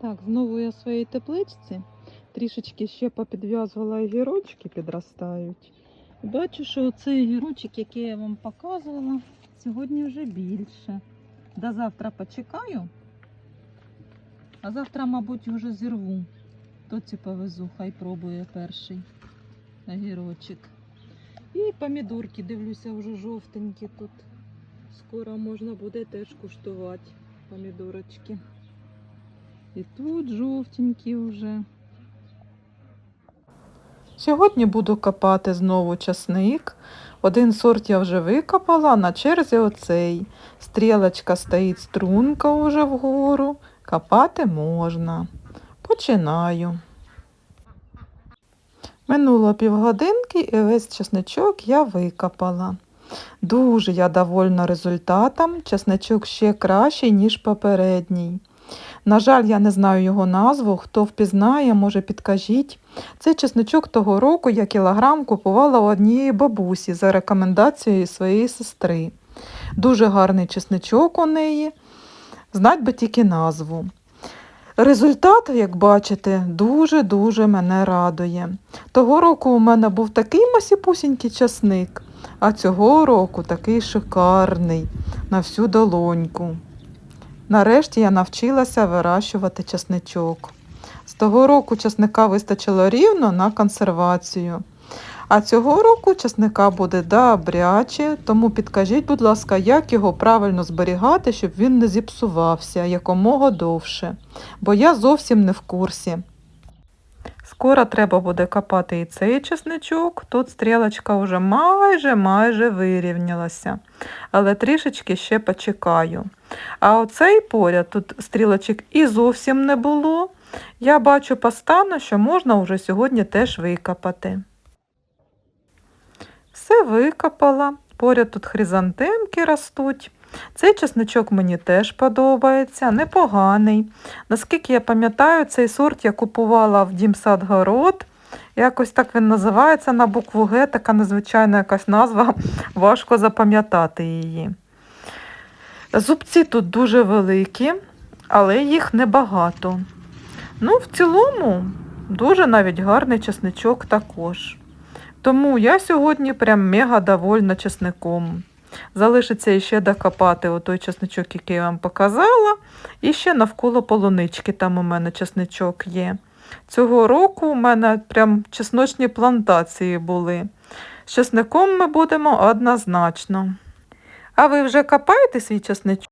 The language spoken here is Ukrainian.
Так, знову я в своїй тепличці. Трішечки ще попідв'язувала огірочки, підростають. Бачу, що цей огірочок, який я вам показувала, сьогодні вже більше. До завтра почекаю, а завтра, мабуть, вже зірву. Тоці повезу, хай пробує перший огірочок. І помідорки, дивлюся, вже жовтенькі тут. Скоро можна буде теж куштувати помідорочки. І тут жовтенькі вже. Сьогодні буду копати знову часник. Один сорт я вже викопала, на черзі оцей. Стрілочка стоїть струнка уже вгору. Копати можна. Починаю. Минуло півгодинки і весь чесничок я викопала. Дуже я довольна результатом. Чесничок ще кращий, ніж попередній. На жаль, я не знаю його назву. Хто впізнає, може підкажіть. Цей чесничок того року я кілограм купувала у однієї бабусі за рекомендацією своєї сестри. Дуже гарний чесничок у неї. Знать би тільки назву. Результат, як бачите, дуже-дуже мене радує. Того року у мене був такий масіпусінький часник, а цього року такий шикарний на всю долоньку. Нарешті я навчилася вирощувати часничок. З того року часника вистачило рівно на консервацію. А цього року часника буде добряче, тому підкажіть, будь ласка, як його правильно зберігати, щоб він не зіпсувався якомога довше, бо я зовсім не в курсі. Скоро треба буде копати і цей чесничок. Тут стрілочка вже майже майже вирівнялася, але трішечки ще почекаю. А оцей поряд тут стрілочок і зовсім не було. Я бачу по стану, що можна вже сьогодні теж викопати. Все викопала. Поряд тут хризантемки ростуть. Цей чесничок мені теж подобається, непоганий. Наскільки я пам'ятаю, цей сорт я купувала в Дімсадгород. Якось так він називається на букву Г, така незвичайна якась назва, важко запам'ятати її. Зубці тут дуже великі, але їх небагато. Ну, в цілому, дуже навіть гарний чесничок також. Тому я сьогодні прям мега довольна чесником. Залишиться ще докопати отой чесничок, який я вам показала. І ще навколо полунички там у мене чесничок є. Цього року у мене прям чесночні плантації були. З чесником ми будемо однозначно. А ви вже копаєте свій чесничок?